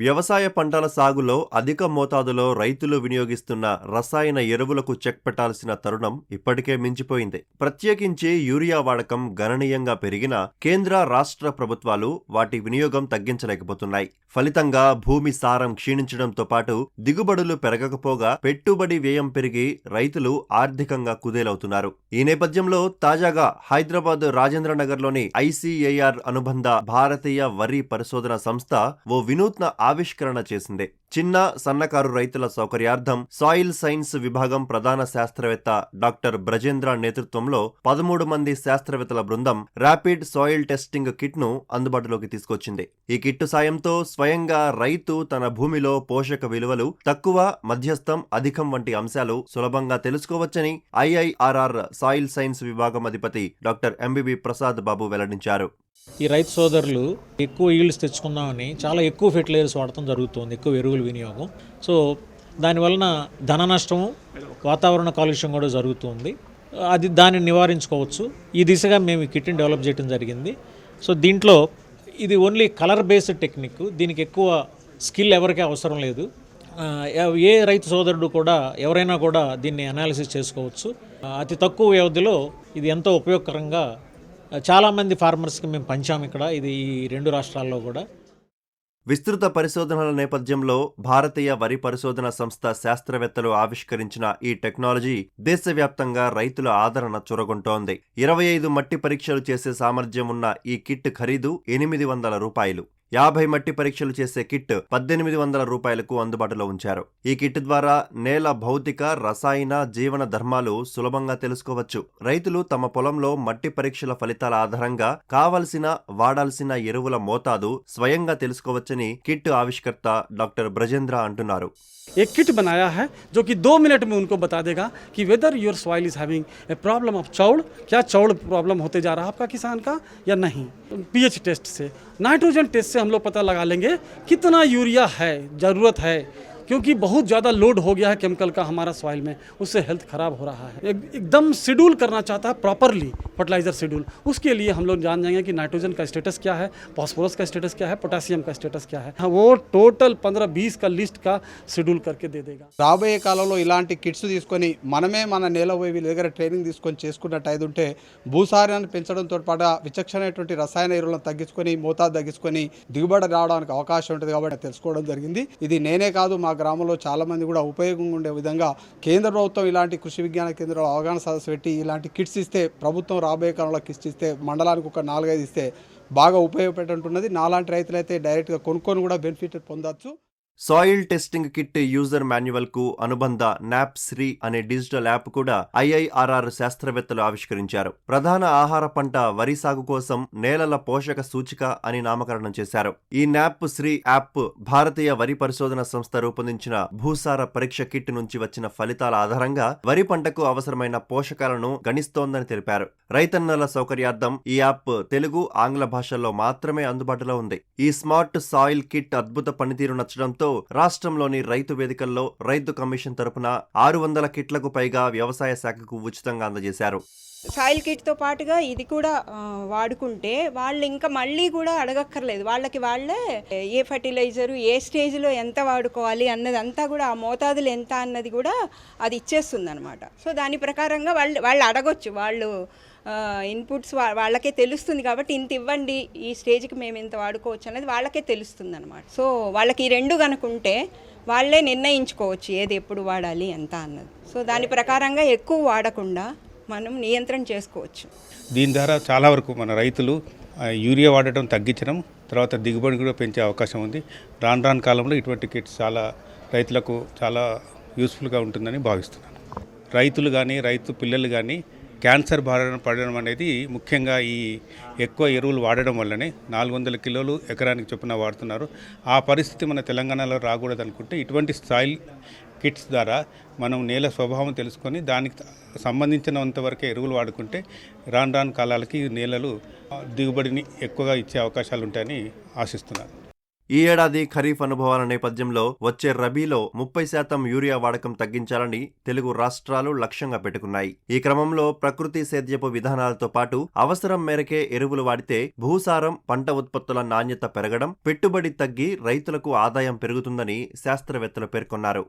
వ్యవసాయ పంటల సాగులో అధిక మోతాదులో రైతులు వినియోగిస్తున్న రసాయన ఎరువులకు చెక్ పెట్టాల్సిన తరుణం ఇప్పటికే మించిపోయింది. ప్రత్యేకించి యూరియా వాడకం గణనీయంగా పెరిగినా కేంద్ర రాష్ట్ర ప్రభుత్వాలు వాటి వినియోగం తగ్గించలేకపోతున్నాయి. ఫలితంగా భూమి సారం క్షీణించడంతో పాటు దిగుబడులు పెరగకపోగా పెట్టుబడి వ్యయం పెరిగి రైతులు ఆర్థికంగా కుదేలవుతున్నారు. ఈ నేపథ్యంలో తాజాగా హైదరాబాద్ రాజేంద్రనగర్లోని ఐసీఏఆర్ అనుబంధ భారతీయ వరి పరిశోధన సంస్థ ఓ వినూత్న ఆవిష్కరణ చేసిందే. చిన్న సన్నకారు రైతుల సౌకర్యార్థం సాయిల్ సైన్స్ విభాగం ప్రధాన శాస్త్రవేత్త డాక్టర్ బ్రజేంద్ర నేతృత్వంలో పదమూడు మంది శాస్త్రవేత్తల బృందం ర్యాపిడ్ సాయిల్ టెస్టింగ్ కిట్ను అందుబాటులోకి తీసుకొచ్చింది. ఈ కిట్టు సాయంతో స్వయంగా రైతు తన భూమిలో పోషక విలువలు తక్కువ మధ్యస్థం అధికం వంటి అంశాలు సులభంగా తెలుసుకోవచ్చని ఐఐఆర్ఆర్ సాయిల్ సైన్స్ విభాగం అధిపతి డాక్టర్ ఎంబీబీ ప్రసాద్ బాబు వెల్లడించారు. ఈ రైతు సోదరులు ఎక్కువ ఈల్డ్స్ తెచ్చుకుందామని చాలా ఎక్కువ ఫెర్టిలైజర్స్ వాడటం జరుగుతుంది ఎక్కువ ఎరువుల వినియోగం. సో దానివలన ధన నష్టము వాతావరణ కాలుష్యం కూడా జరుగుతుంది. అది దాన్ని నివారించుకోవచ్చు. ఈ దిశగా మేము ఈ కిట్ని డెవలప్ చేయడం జరిగింది. సో దీంట్లో ఇది ఓన్లీ కలర్ బేస్డ్ టెక్నిక్. దీనికి ఎక్కువ స్కిల్ ఎవరికీ అవసరం లేదు. ఏ రైతు సోదరుడు కూడా ఎవరైనా కూడా దీన్ని అనాలిసిస్ చేసుకోవచ్చు. అతి తక్కువ వ్యవధిలో ఇది ఎంతో ఉపయోగకరంగా చాలామంది ఫార్మర్స్కి మేము పంచాము ఇక్కడ. ఇది ఈ రెండు రాష్ట్రాల్లో కూడా. విస్తృత పరిశోధనల నేపథ్యంలో భారతీయ వరి పరిశోధన సంస్థ శాస్త్రవేత్తలు ఆవిష్కరించిన ఈ టెక్నాలజీ దేశవ్యాప్తంగా రైతుల ఆదరణ చొరగొంటోంది. ఇరవై ఐదు మట్టి పరీక్షలు చేసే సామర్థ్యం ఉన్న ఈ కిట్ ఖరీదు ఎనిమిది వందల రూపాయలు. యాభై మట్టి పరీక్షలు చేసే కిట్ పద్దెనిమిది వందల రూపాయలకు అందుబాటులో ఉంచారు ఈ కిట్ ద్వారా నేల భౌతిక రసాయన జీవన ధర్మాలు సులభంగా తెలుసుకోవచ్చు రైతులు తమ పొలంలో మట్టి పరీక్షల ఫలితాల ఆధారంగా కావలసిన వాడాల్సిన ఎరువుల మోతాదు స్వయంగా తెలుసుకోవచ్చని కిట్ ఆవిష్కర్త డాక్టర్ బ్రజేంద్ర అంటున్నారు एक किट बनाया है जो कि दो मिनट में उनको बता देगा कि whether your soil is having a problem of चौड़ क्या चौड़ प्रॉब्लम होते जा रहा है आपका किसान का या नहीं पीएच टेस्ट से नाइट्रोजन टेस्ट से हम लोग पता लगा लेंगे कितना यूरिया है ज़रूरत है। क्योंकि बहुत ज़्यादा लोड हो गया है केमिकल का हमारा सॉइल में उससे हेल्थ खराब हो रहा है एक, एकदम शेड्यूल करना चाहता है प्रॉपरली फर्टिलाइजर शेड्यूल उसके लिए हम लोग जान जाएंगे कि नाइट्रोजन का स्टेटस क्या है फॉस्फोरस का स्टेटस क्या है पोटासियम का स्टेटस क्या है हाँ, वो टोटल पंद्रह बीस का लिस्ट का शेड्यूल करके दे देगा రాబోయే కాలంలో ఇలాంటి కిట్స్ తీసుకొని మనమే మన నేల పోయి వీళ్ళ దగ్గర ట్రైనింగ్ తీసుకొని చేసుకున్నట్టు అయితే ఉంటే భూసారాన్ని పెంచడంతో పాటు విచక్షణమైనటువంటి రసాయన ఎరువులను తగ్గించుకొని మోతాదు తగ్గించుకొని దిగుబడి రావడానికి అవకాశం ఉంటుంది కాబట్టి తెలుసుకోవడం జరిగింది ఇది నేనే కాదు మా గ్రామంలో చాలామంది కూడా ఉపయోగంగా ఉండే విధంగా కేంద్ర ప్రభుత్వం ఇలాంటి కృషి విజ్ఞాన కేంద్రంలో అవగాహన సదస్సు పెట్టి ఇలాంటి కిట్స్ ఇస్తే ప్రభుత్వం రాబోయే కాలంలో కిట్స్ ఇస్తే మండలానికి ఒక నాలుగైదు ఇస్తే బాగా ఉపయోగపడేటట్టున్నది నాలాంటి రైతులైతే డైరెక్ట్గా కొనుక్కొని కూడా బెనిఫిట్ పొందొచ్చు. సాయిల్ టెస్టింగ్ కిట్ యూజర్ మాన్యువల్కు అనుబంధ నాప్ శ్రీ అనే డిజిటల్ యాప్ కూడా ఐఐఆర్ఆర్ శాస్త్రవేత్తలు ఆవిష్కరించారు. ప్రధాన ఆహార పంట వరి సాగు కోసం నేలల పోషక సూచిక అని నామకరణం చేశారు. ఈ నాప్ శ్రీ యాప్ భారతీయ వరి పరిశోధన సంస్థ రూపొందించిన భూసార పరీక్ష కిట్ నుంచి వచ్చిన ఫలితాల ఆధారంగా వరి పంటకు అవసరమైన పోషకాలను గణిస్తోందని తెలిపారు. రైతన్నల సౌకర్యార్థం ఈ యాప్ తెలుగు ఆంగ్ల భాషల్లో మాత్రమే అందుబాటులో ఉంది. ఈ స్మార్ట్ సాయిల్ కిట్ అద్భుత పనితీరు నచ్చడంతో రాష్ట్రంలోని రైతు వేదికల్లో రైతు కమిషన్ తరపున ఆరు వందల కిట్లకు పైగా వ్యవసాయ శాఖకు ఉచితంగా అందజేశారు. సాయిల్ కిట్తో పాటుగా ఇది కూడా వాడుకుంటే వాళ్ళు ఇంకా మళ్ళీ కూడా అడగక్కర్లేదు. వాళ్ళకి వాళ్ళే ఏ ఫర్టిలైజరు ఏ స్టేజ్లో ఎంత వాడుకోవాలి అన్నది అంతా కూడా ఆ మోతాదులు ఎంత అన్నది కూడా అది ఇచ్చేస్తుంది అనమాట సో దాని ప్రకారంగా వాళ్ళు వాళ్ళు అడగొచ్చు. వాళ్ళు ఇన్పుట్స్ వాళ్ళకే తెలుస్తుంది కాబట్టి ఇంత ఇవ్వండి ఈ స్టేజ్కి మేము ఇంత వాడుకోవచ్చు అనేది వాళ్ళకే తెలుస్తుంది అనమాట సో వాళ్ళకి ఈ రెండు కనుకుంటే వాళ్ళే నిర్ణయించుకోవచ్చు ఏది ఎప్పుడు వాడాలి ఎంత అన్నది. సో దాని ప్రకారంగా ఎక్కువ వాడకుండా మనం నియంత్రణ చేసుకోవచ్చు. దీని ద్వారా చాలా వరకు మన రైతులు యూరియా వాడటం తగ్గించడం తర్వాత దిగుబడి కూడా పెంచే అవకాశం ఉంది. రాను రాను కాలంలో ఇటువంటి కిట్స్ చాలా రైతులకు చాలా యూస్ఫుల్గా ఉంటుందని భావిస్తున్నాను. రైతులు కానీ రైతు పిల్లలు కానీ క్యాన్సర్ బారిన పడడం అనేది ముఖ్యంగా ఈ ఎక్కువ ఎరువులు వాడడం వల్లనే నాలుగు వందల కిలోలు ఎకరానికి చొప్పున వాడుతున్నారు. ఆ పరిస్థితి మన తెలంగాణలో రాకూడదు అనుకుంటే ఇటువంటి సాయిల్ కిట్స్ ద్వారా మనం నేల స్వభావం తెలుసుకొని దానికి సంబంధించినంతవరకే ఎరువులు వాడుకుంటే రాను రాను కాలాలకి నేలలు దిగుబడిని ఎక్కువగా ఇచ్చే అవకాశాలు ఉంటాయని ఆశిస్తున్నాను. ఈ ఏడాది ఖరీఫ్ అనుభవాల నేపథ్యంలో వచ్చే రబీలో ముప్పై శాతం యూరియా వాడకం తగ్గించాలని తెలుగు రాష్ట్రాలు లక్ష్యంగా పెట్టుకున్నాయి. ఈ క్రమంలో ప్రకృతి సేద్యపు విధానాలతో పాటు అవసరం మేరకే ఎరువులు వాడితే భూసారం పంట ఉత్పత్తుల నాణ్యత పెరగడం పెట్టుబడి తగ్గి రైతులకు ఆదాయం పెరుగుతుందని శాస్త్రవేత్తలు పేర్కొన్నారు.